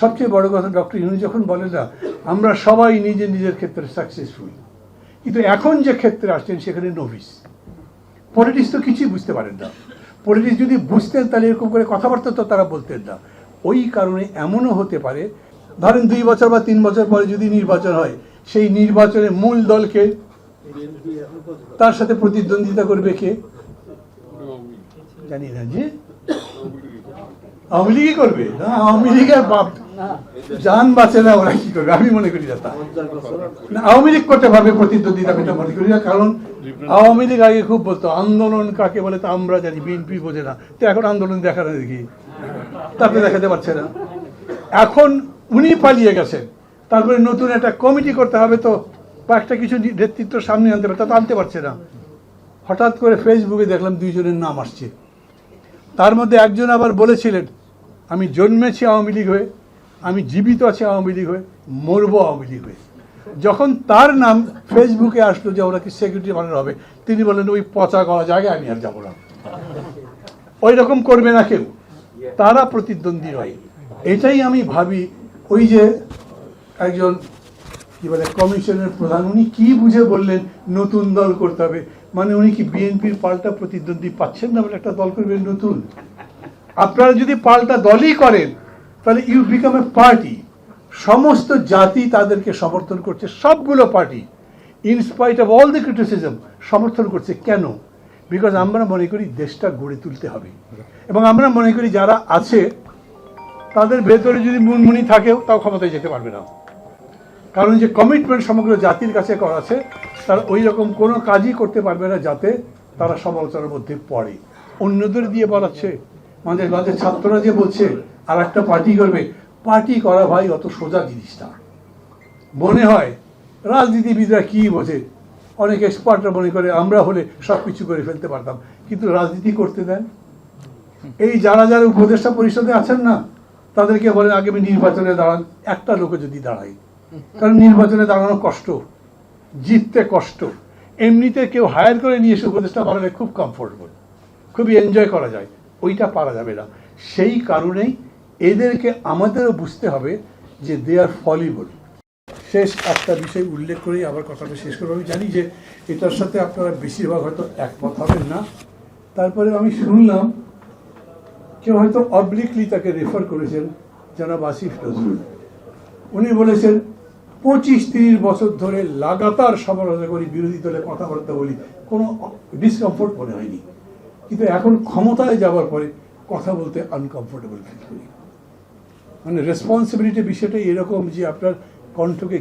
সবচেয়ে বড় কথা ডক্টর ইনু যখন বলেন না আমরা সবাই নিজের নিজের ক্ষেত্রে সাকসেসফুল কিন্তু এখন যে ক্ষেত্রে আসছেন সেখানে নভিস পলিটিক্স তো কিছুই বুঝতে পারেন না। পলিটিক্স যদি বুঝতেন তাহলে এরকম করে কথাবার্তা তো তারা বলতেন না। ওই কারণে এমনও হতে পারে, ধরেন দুই বছর বা তিন বছর পরে যদি নির্বাচন হয়, সেই নির্বাচনে মূল দলকে তার সাথে প্রতিদ্বন্দ্বিতা করবে কে? জানি না যে আওয়ামী লীগই করবে। আওয়ামী লীগের বাপ জান বাঁচে না ওরা কি করবে? আমি মনে করি তা। না, আওয়ামী লীগ করতে পারবে প্রতিদ্বন্দ্বিতা করতে মনে করি না কারণ আওয়ামী লীগ আগে খুব বলতো আন্দোলন কাকে বলে তা আমরা জানি বিএনপি বোঝে না। তো এখন আন্দোলন দেখা না দেখি। তাকে দেখাতে পারছে না। এখন উনি পালিয়ে গেছেন। তারপরে নতুন একটা কমিটি করতে হবে তো একটা কিছু নেতৃত্ব সামনে আনতে তা তো আনতে পারছে না। হঠাৎ করে ফেসবুকে দেখলাম দুইজনের নাম আসছে। তার মধ্যে একজন আবার বলেছিলেন আমি জন্মেছি আওয়ামী লীগ হয়ে। আমি জীবিত আছি আওয়ামী লীগ হয়ে, মরবো আওয়ামী লীগ হয়ে। যখন তার নাম ফেসবুকে আসলো যে ওরা কি সিকিউরিটি বানানো হবে, তিনি বললেন, ওই পচা গলা জায়গায় আমি আর যাব না। ওই রকম করবে না কেউ। তারা প্রতিদ্বন্দ্বী নয় এটাই আমি ভাবি, ওই যে একজন কি বলে, কমিশনের প্রধান, উনি কি বুঝে বললেন, নতুন দল করতে হবে। মানে উনি কি বিএনপির পাল্টা প্রতিদ্বন্দ্বী পাচ্ছেন না বলে একটা দল করবেন নতুন? আপনারা যদি পাল্টা দলই করেন তাহলে ইউ বিকাম এ পার্টি সমস্ত জাতি তাদেরকে সমর্থন করছে, সবগুলো party in spite of all the criticism সমর্থন করছে। কেন? বিকজ আমরা মনে করি দেশটা গড়ে তুলতে হবে। এবং আমরা মনে করি যারা আছে, তাদের ভেতরে যদি মুনমুনি থাকেও তাও ক্ষমতায় যেতে পারবে না। কারণ যে কমিটমেন্ট সমগ্র জাতির কাছে করা আছে, তারা ওই রকম কোনো কাজই করতে পারবে না যাতে তারা সমালোচনার মধ্যে পড়ে। অন্যদের দিয়ে বলাচ্ছে। মাঝে মাঝে ছাত্ররা যে বলছে আর একটা পার্টি করবে। পার্টি করা ভাই অত সোজা জিনিস না মনে হয় রাজনীতিবিদরা কি বোঝে? অনেক এক্সপার্টরা মনে করে আমরা হলে সব কিছু করে ফেলতে পারতাম। কিন্তু রাজনীতি করতে দেন। এই যারা যারা উপদেষ্টা পরিষদে আছেন না, তাদেরকে বলেন আগামী নির্বাচনে দাঁড়ান। একটা লোকে যদি দাঁড়ায়। কারণ নির্বাচনে দাঁড়ানো কষ্ট, জিততে কষ্ট। এমনিতে কেউ হায়ার করে নিয়ে এসে উপদেষ্টা বানালে খুব কমফোর্টেবল খুবই এনজয় করা যায়। ওইটা পারা যাবে না। সেই কারণেই এদেরকে আমাদেরও বুঝতে হবে যে দে আর ফলিবল শেষ একটা বিষয় উল্লেখ করেই আবার কথাটা শেষ করব। আমি জানি যে এটার সাথে আপনারা বেশিরভাগ হয়তো একমত হবেন না। তারপরে আমি শুনলাম, কেউ হয়তো অবলিকলি তাকে রেফার করেছেন, জনাব আসিফ নজরুল। উনি বলেছেন, পঁচিশ তিরিশ বছর ধরে লাগাতার সমালোচনা করি, বিরোধী দলে কথাবার্তা বলি, কোনো ডিসকমফোর্ট মনে হয়নি। কিন্তু এখন ক্ষমতায় যাওয়ার পরে কথা বলতে আনকমফোর্টেবল ফিল করি। মানে রেসপন্সিবিলিটি বিষয়টা এরকম যে আপনার কণ্ঠকে